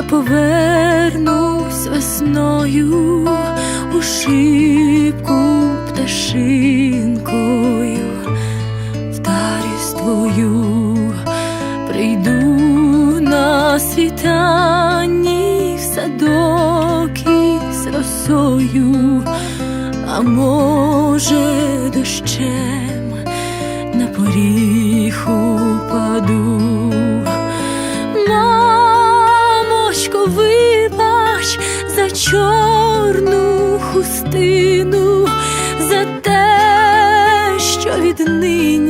я повернусь весною у шибку пташинкою, вдарюсь твою, прийду на світанні в садок із росою, а може дощем чорну хустину, за те, що віднині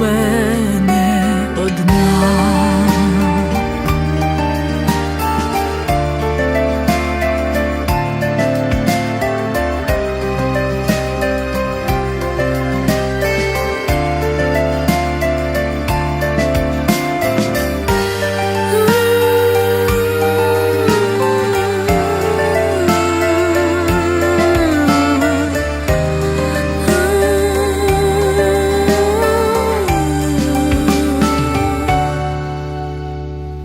мене одна.